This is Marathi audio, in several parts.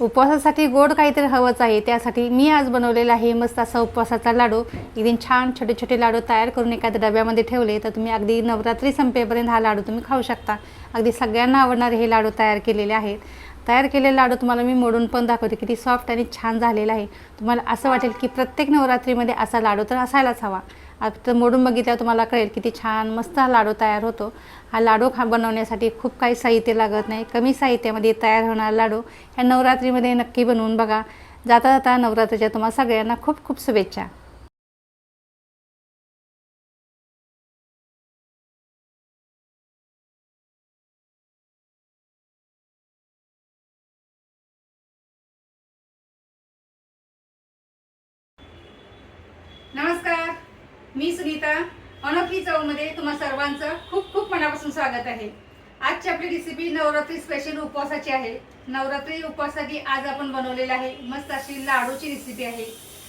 उपवासासाठी गोड काहीतरी हवंच आहे. त्यासाठी मी आज बनवलेला आहे मस्त असा उपवासाचा लाडू. एकदम छान छोटे छोटे लाडू तयार करून एखाद्या डब्यामध्ये ठेवले तर तुम्ही अगदी नवरात्री संपेपर्यंत हा लाडू तुम्ही खाऊ शकता. अगदी सगळ्यांना आवडणारे हे लाडू तयार केलेले आहेत. तयार केलेले लाडू तुम्हाला मी मोडून पण दाखवते. किती सॉफ्ट आणि छान झालेला आहे. तुम्हाला असं वाटेल की प्रत्येक नवरात्रीमध्ये असा लाडू तर असायलाच हवा. आता मोडून बघितल्यावर तुम्हाला कळेल किती छान मस्त हा लाडू तयार होतो. हा लाडू खा बनवण्यासाठी खूप काही साहित्य लागत नाही. कमी साहित्यामध्ये तयार होणारा लाडू ह्या नवरात्रीमध्ये नक्की बनवून बघा. जाता जाता नवरात्रीच्या तुम्हाला सगळ्यांना खूप खूप शुभेच्छा. नमस्कार. मी सुनीता अनोखी चवमध्ये तुम्हा सर्वांचं खूप खूप मनापासून स्वागत आहे. आजची आपली रेसिपी नवरात्री स्पेशल उपवासाची आहे. नवरात्री उपवासासाठी आज आपण बनवलेलं आहे मस्त अशी लाडूची रेसिपी आहे.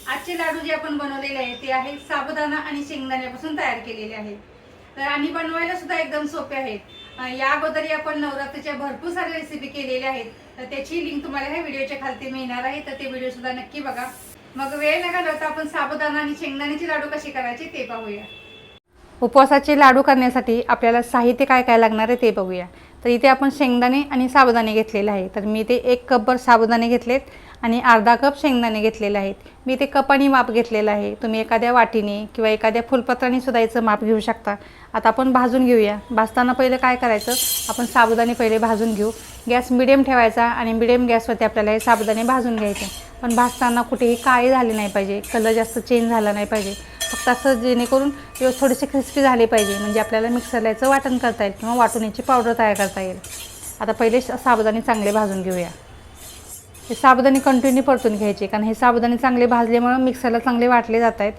आजचे लाडू जे आपण बनवलेले आहे ते आहे साबुदाणा आणि शेंगदाण्यापासून तयार केलेले आहे. तर आणि बनवायला सुद्धा एकदम सोपे आहेत या अगोदरही आपण नवरात्रीच्या भरपूर साऱ्या रेसिपी केलेल्या आहेत. तर त्याची लिंक तुम्हाला ह्या व्हिडिओच्या खालती मिळणार आहे. तर ते व्हिडिओ सुद्धा नक्की बघा. मग वेळ न घालवता आपण साबुदाणा आणि शेंगदाण्याचे लाडू कसे करायचे ते पाहूया. उपवासाचे लाडू करण्यासाठी आपल्याला साहित्य काय काय लागणार आहे ते बघूया. तर इथे आपण शेंगदाणे आणि साबुदाणे घेतलेले आहे तर मी ते एक कपभर साबुदाणे घेतलेत आणि अर्धा कप शेंगदाणे घेतलेले आहेत. मी ते कप आणि माप घेतलेलं आहे. तुम्ही एखाद्या वाटीने किंवा एखाद्या फुलपत्राने सुद्धा याचं माप घेऊ शकता. आता आपण भाजून घेऊया. भाजताना पहिलं काय करायचं? आपण साबुदाणे पहिले भाजून घेऊ. गॅस मिडियम ठेवायचा आणि मिडियम गॅसवरती आपल्याला हे साबुदाणे भाजून घ्यायचे. पण भाजताना कुठेही काळे झाले नाही पाहिजे कलर जास्त चेंज झाला नाही पाहिजे. फक्त असं जेणेकरून व्यवस्थित थोडेसे क्रिस्पी झाले पाहिजे म्हणजे आपल्याला मिक्सरला याचं वाटण करता येईल किंवा वाटून याची पावडर तयार करता येईल. आता पहिले साबुदाणे चांगले भाजून घेऊया. हे साबुदाणे कंटिन्यू परतून घ्यायचे कारण हे साबुदाणे चांगले भाजल्यामुळं मिक्सरला चांगले वाटले जात आहेत.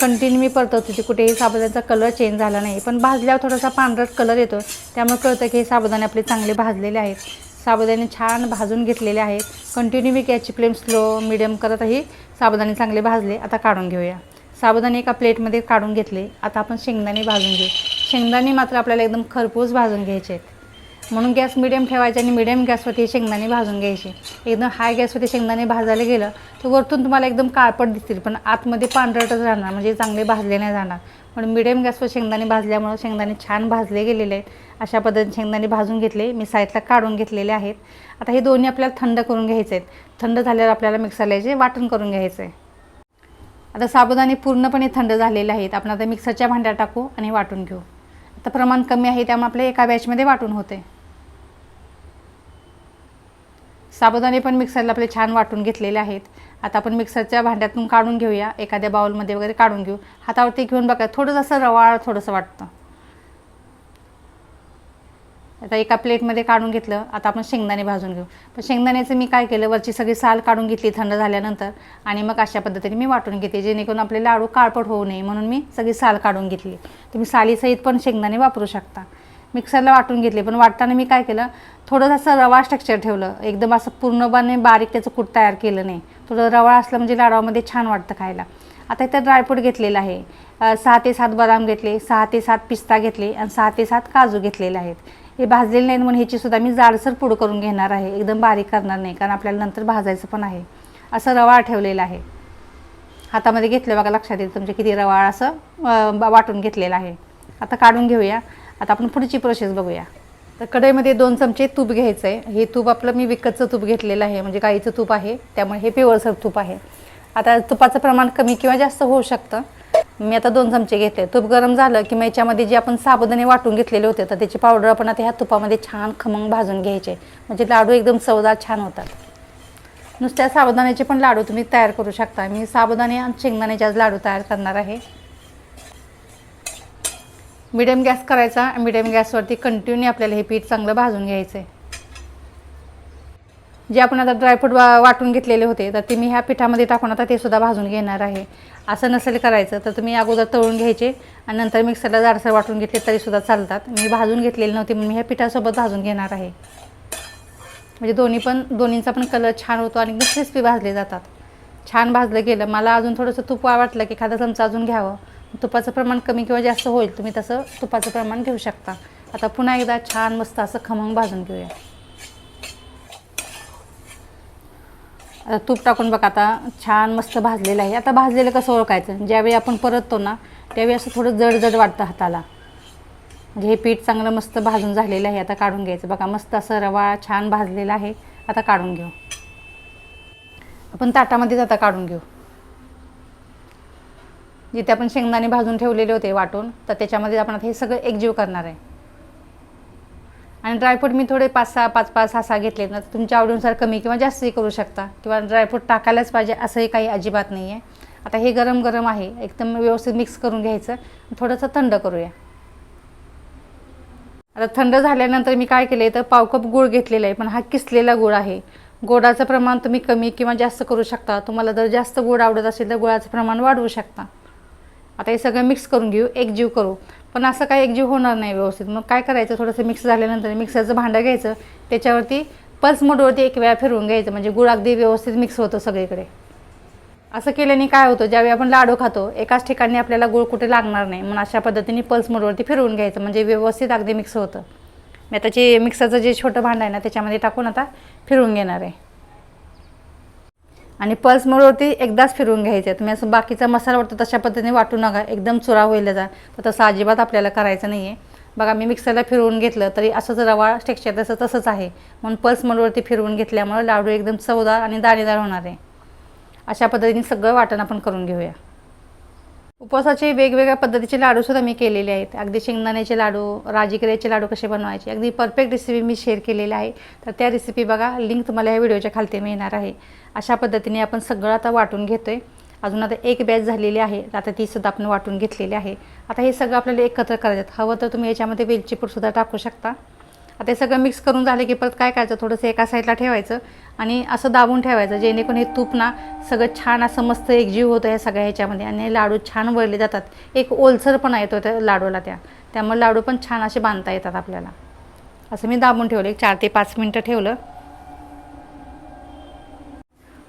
कंटिन्यू मी परतवत होते कुठेही साबुदाण्याचा कलर चेंज झाला नाही. पण भाजल्यावर थोडासा पांढरट कलर येतो त्यामुळे कळतं की हे साबुदाणे आपले चांगले भाजलेले आहेत. साबुदाणे छान भाजून घेतलेले आहेत. कंटिन्यू मी गॅसची फ्लेम स्लो मिडियम करतही साबुदाणे चांगले भाजले. आता काढून घेऊया. साबुदाणे एका प्लेटमध्ये काढून घेतले. आता आपण शेंगदाणे भाजून घेऊ. शेंगदाणे मात्र आपल्याला एकदम खरपूस भाजून घ्यायचे आहेत. म्हणून गॅस मिडियम ठेवायचे आणि मिडियम गॅसवरती शेंगदाणे भाजून घ्यायचे. एकदम हाय गॅसवरती शेंगदाणे भाजायला गेलं तर वरतून तुम्हाला एकदम काळपट दिसतील पण आतमध्ये पांढरटच राहणार म्हणजे चांगले भाजले नाही जाणार. पण मिडियम गॅसवर शेंगदाणे भाजल्यामुळं शेंगदाणे छान भाजले गेलेले आहेत. अशा पद्धतीने शेंगदाणे भाजून घेतले. मी साईडला काढून घेतलेले आहेत. आता हे दोन्ही आपल्याला थंड करून घ्यायचे आहेत. थंड झाल्यावर आपल्याला मिक्सरला याचे वाटण करून घ्यायचं आहे. आता साबुदाणे पूर्णपणे थंड झालेले आहेत. आपण आता मिक्सरच्या भांड्यात टाकू आणि वाटून घेऊ. आता प्रमाण कमी आहे त्यामुळे आपल्या एका बॅचमध्ये वाटून होते. साबुदाणे पण मिक्सरला आपले छान वाटून घेतलेले आहेत. आता आपण मिक्सरच्या भांड्यातून काढून घेऊया. एखाद्या बाउलमध्ये वगैरे काढून घेऊ. हातावरती घेऊन बघा थोडंसं असं रवाळ थोडंसं वाटतं. आता एका प्लेटमध्ये काढून घेतलं आता आपण शेंगदाणे भाजून घेऊ. पण शेंगदाण्याचं मी काय केलं वरची सगळी साल काढून घेतली थंड झाल्यानंतर आणि मग अशा पद्धतीने मी वाटून घेते जेणेकरून आपले लाडू काळपट होऊ नये म्हणून मी सगळी साल काढून घेतली. तुम्ही सालीसहित पण शेंगदाणे वापरू शकता. मिक्सरला वाटून घेतले. पण वाटताना मी काय केलं थोडंसं असं रवा स्ट्रक्चर ठेवलं. एकदम असं पूर्णपणे बारीक त्याचं कूट तयार केलं नाही. थोडं रवा असलं म्हणजे लाडवामध्ये छान वाटतं खायला. आता इथं ड्रायफ्रूट घेतलेलं आहे. सहा ते सात बदाम घेतले सहा ते सात पिस्ता घेतले आणि सहा ते सात काजू घेतलेले आहेत. हे भाजलेले नाहीत म्हणून ह्याची सुद्धा मी जाडसर पूड करून घेणार आहे. एकदम बारीक करणार नाही कारण आपल्याला नंतर भाजायचं पण आहे. असं रवाळ ठेवलेलं आहे. हातामध्ये घेतलं बघा लक्षात येतं तुमच्या किती रवाळ असं वाटून घेतलेलं आहे. आता काढून घेऊया. आता आपण पुढची प्रोसेस बघूया. तर कढईमध्ये दोन चमचे तूप घ्यायचं आहे हे तूप आपलं मी विकतचं तूप घेतलेलं आहे म्हणजे गाईचं तूप आहे त्यामुळे हे पिवळसर तूप आहे. आता तुपाचं प्रमाण कमी किंवा जास्त होऊ शकतं. मी आता दोन चमचे घेतले. तूप गरम झालं की मग याच्यामध्ये जे आपण साबुदाणे वाटून घेतलेले होते तर त्याची पावडर आपण आता ह्या तुपामध्ये छान खमंग भाजून घ्यायचे. म्हणजे लाडू एकदम चवदार छान होतात. नुसत्या साबुदाण्याचे पण लाडू तुम्ही तयार करू शकता. मी साबुदाणे आणि शेंगदाण्याचे आज लाडू तयार करणार आहे. मिडियम गॅस करायचा मिडियम गॅसवरती कंटिन्यू आपल्याला हे पीठ चांगलं भाजून घ्यायचं आहे जे आपण आता ड्रायफ्रूट वा वाटून घेतलेले होते तर ते मी ह्या पिठामध्ये टाकून आता ते सुद्धा भाजून घेणार आहे. असं नसेल करायचं तर तुम्ही अगोदर तळून घ्यायचे आणि नंतर मिक्सरला जाडसर वाटून घेतले तरीसुद्धा चालतात. मी भाजून घेतलेले नव्हते म्हणून मी ह्या पिठासोबत भाजून घेणार आहे. म्हणजे दोन्ही पण दोन्हींचा पण कलर छान होतो आणि एकदम क्रिस्पी भाजले जातात. छान भाजलं गेलं. मला अजून थोडंसं तूप वाटलं की एखादा चमचा अजून घ्यावं. तुपाचं प्रमाण कमी किंवा जास्त होईल तुम्ही तसं तुपाचं प्रमाण घेऊ शकता. आता पुन्हा एकदा छान मस्त असं खमंग भाजून घेऊया. आता तूप टाकून बघा आता छान मस्त भाजलेलं आहे. आता भाजलेलं कसं ओळखायचं? ज्यावेळी आपण परततो ना त्यावेळी असं थोडं जड जड वाटतं हाताला. म्हणजे हे पीठ चांगलं मस्त भाजून झालेलं आहे आता काढून घ्यायचं. बघा मस्त असं रवा छान भाजलेला आहे आता काढून घेऊ. आपण ताटामध्येच आता काढून घेऊ. जिथे आपण शेंगदाणे भाजून ठेवलेले होते वाटून तर त्याच्यामध्ये आपण आता हे सगळं एकजीव करणार आहे. आणि ड्रायफ्रूट मी थोडे पाच सहा पाच पाच सहा सहा घेतले ना तुमच्या आवडीनुसार कमी किंवा जास्तही करू शकता. किंवा ड्रायफ्रूट टाकायलाच पाहिजे असंही काही अजिबात नाही आहे आता हे गरम गरम आहे एकदम व्यवस्थित मिक्स करून घ्यायचं. थोडंसं थंड करूया. आता थंड झाल्यानंतर मी काय केलं तर पाव कप गूळ घेतलेला आहे पण हा किसलेला गूळ आहे. गोडाचं प्रमाण तुम्ही कमी किंवा जास्त करू शकता. तुम्हाला जर जास्त गोड आवडत असेल तर गुळाचं प्रमाण वाढवू शकता. आता हे सगळं मिक्स करून घेऊ एकजीव करू. पण असं काय एकजीव होणार नाही व्यवस्थित. मग काय करायचं? थोडंसं मिक्स झाल्यानंतर मिक्सरचं भांडं घ्यायचं. त्याच्यावरती पल्स मोडवरती एक वेळा फिरवून घ्यायचं. म्हणजे गुळ अगदी व्यवस्थित मिक्स होतं सगळीकडे. असं केल्याने काय होतं? ज्यावेळी आपण लाडू खातो एकाच ठिकाणी आपल्याला गुळ कुठे लागणार नाही. म्हणून अशा पद्धतीने पल्स मोडवरती फिरवून घ्यायचं. म्हणजे व्यवस्थित अगदी मिक्स होतं. मी आता जे मिक्सरचं जे छोटं भांडं आहे ना त्याच्यामध्ये टाकून आता फिरवून घेणार आहे. आणि पल्स मोडवरती एकदाच फिरवून घ्यायचं. तुम्ही असं बाकीचा मसाला वाटतो तशा पद्धतीने वाटू नका. एकदम चुरा होईल जा तर तसं अजिबात आपल्याला करायचं नाही आहे बघा मी मिक्सरला फिरवून घेतलं तरी असंच रवा टेक्स्चर तसं तसंच आहे. म्हणून पल्स मोडवरती फिरवून घेतल्यामुळं लाडू एकदम चवदार आणि दाणेदार होणार आहे. अशा पद्धतीने सगळं वाटण आपण करून घेऊया. उपवासाचे वेगवेगळ्या पद्धतीचे लाडूसुद्धा मी केलेले आहेत. अगदी शेंगदाण्याचे लाडू राजीगिऱ्याचे लाडू कसे बनवायचे अगदी परफेक्ट रेसिपी मी शेअर केलेली आहे. तर त्या रेसिपी बघा लिंक तुम्हाला या व्हिडिओच्या खालती मिळणार आहे. अशा पद्धतीने आपण सगळं आता वाटून घेतो आहे अजून आता एक बॅच झालेली आहे. आता तीसुद्धा आपण वाटून घेतलेली आहे. आता हे सगळं आपल्याला एकत्र करायचं. हवं तर तुम्ही याच्यामध्ये वेलची पूडसुद्धा टाकू शकता. आता हे सगळं मिक्स करून झालं की परत काय करायचं? थोडंसं एका साईडला ठेवायचं. आणि असं दाबून ठेवायचं जेणेकरून हे तूप ना सगळं छान असं मस्त एकजीव होतं ह्या सगळ्या ह्याच्यामध्ये. आणि हे लाडू छान वळले जातात. एक ओलसरपणा येतो त्या लाडूला त्या. त्यामुळे लाडू पण छान असे बांधता येतात आपल्याला. असं मी दाबून ठेवलं. एक चार ते पाच मिनटं ठेवलं.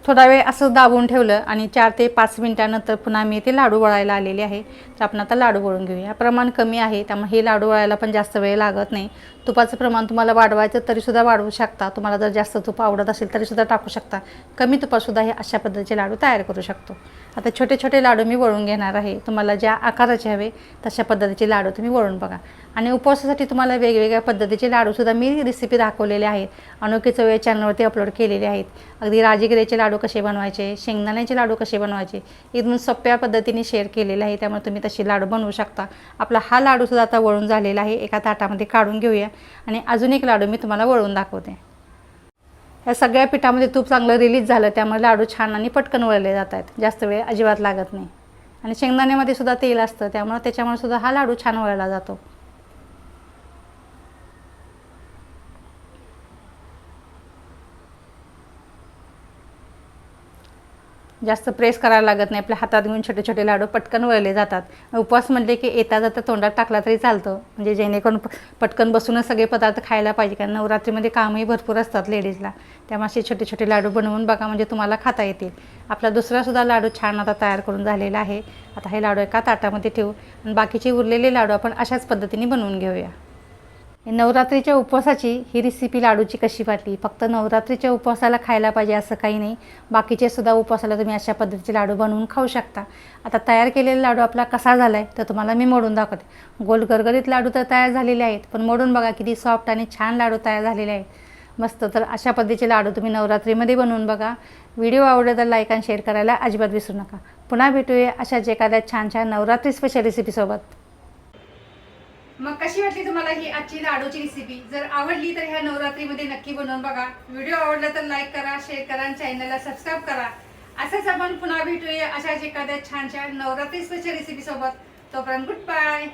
थोडा वेळ असं दाबून ठेवलं आणि चार ते पाच मिनटानंतर पुन्हा मी ते लाडू वळायला आलेले आहे. तर आपण आता लाडू वळून घेऊया. प्रमाण कमी आहे त्यामुळे हे लाडू वळायला पण जास्त वेळ लागत नाही. तुपाचं प्रमाण तुम्हाला वाढवायचं तरीसुद्धा वाढवू शकता. तुम्हाला जर जास्त तूप आवडत असेल तरीसुद्धा टाकू शकता. कमी तुपातसुद्धा हे अशा पद्धतीचे लाडू तयार करू शकतो. आता छोटे छोटे लाडू मी वळून घेणार आहे. तुम्हाला ज्या आकाराचे हवे तशा पद्धतीचे लाडू तुम्ही वळून बघा. आणि उपवासासाठी तुम्हाला वेगवेगळ्या पद्धतीचे लाडूसुद्धा मी रेसिपी दाखवलेले आहेत. अनोखी चव या चॅनलवरती अपलोड केलेले आहेत. अगदी राजगिऱ्याचे लाडू कसे बनवायचे शेंगदाण्याचे लाडू कसे बनवायचे एकदम सोप्या पद्धतीने शेअर केलेले आहे. त्यामुळे तुम्ही तसे लाडू बनवू शकता. आपला हा लाडूसुद्धा आता वळून झालेला आहे. एका ताटामध्ये काढून घेऊया. आणि अजून एक लाडू मी तुम्हाला वळून दाखवते. या सगळ्या पिठामध्ये तूप चांगलं रिलीज झालं त्यामुळे लाडू छान आणि पटकन वळले जात आहेत. जास्त वेळ अजिबात लागत नाही. आणि शेंगदाण्यामध्ये सुद्धा तेल असतं त्यामुळे त्याच्यामुळे सुद्धा हा लाडू छान वळला जातो. जास्त प्रेस करायला लागत नाही आपल्या हातात घेऊन छोटे छोटे लाडू पटकन वळले जातात. उपवास म्हणले की येता जाता तोंडात टाकला तरी चालतं. म्हणजे जेणेकरून पटकन बसूनच सगळे पदार्थ खायला पाहिजे कारण नवरात्रीमध्ये कामही भरपूर असतात लेडीजला. त्यामुळे असे छोटे छोटे लाडू बनवून बघा म्हणजे तुम्हाला खाता येतील. आपला दुसरासुद्धा लाडू छान आता तयार करून झालेला आहे. आता हे लाडू एका ताटामध्ये ठेवू आणि बाकीचे उरलेले लाडू आपण अशाच पद्धतीने बनवून घेऊया. नवरात्रीच्या उपवासाची ही रेसिपी लाडूची कशी वाटली? फक्त नवरात्रीच्या उपवासाला खायला पाहिजे असं काही नाही. बाकीचे सुद्धा उपवासाला तुम्ही अशा पद्धतीचे लाडू बनवून खाऊ शकता. आता तयार केलेला लाडू आपला कसा झाला आहे तर तुम्हाला मी मोडून दाखवते. गोल गरगरीत लाडू तर तयार झालेले आहेत पण मोडून बघा किती सॉफ्ट आणि छान लाडू तयार झालेले आहेत. मस्त तर अशा पद्धतीचे लाडू तुम्ही नवरात्रीमध्ये बनवून बघा. व्हिडिओ आवडला तर लाईक आणि शेअर करायला अजिबात विसरू नका. पुन्हा भेटूया अशाच एखाद्या छान छान नवरात्री स्पेशल रेसिपीसोबत मग कशी वाटली तुम्हाला ही आजची लाडूची रेसिपी जर आवडली तर ह्या नवरात्रीमध्ये नक्की बनवून बघा. व्हिडिओ आवडला तर लाईक करा शेअर करा आणि चॅनलला सबस्क्राईब करा. असंच आपण पुन्हा भेटूया अशाच एखाद्या छान छान नवरात्री स्पेशल रेसिपी सोबत. तोपर्यंत गुड बाय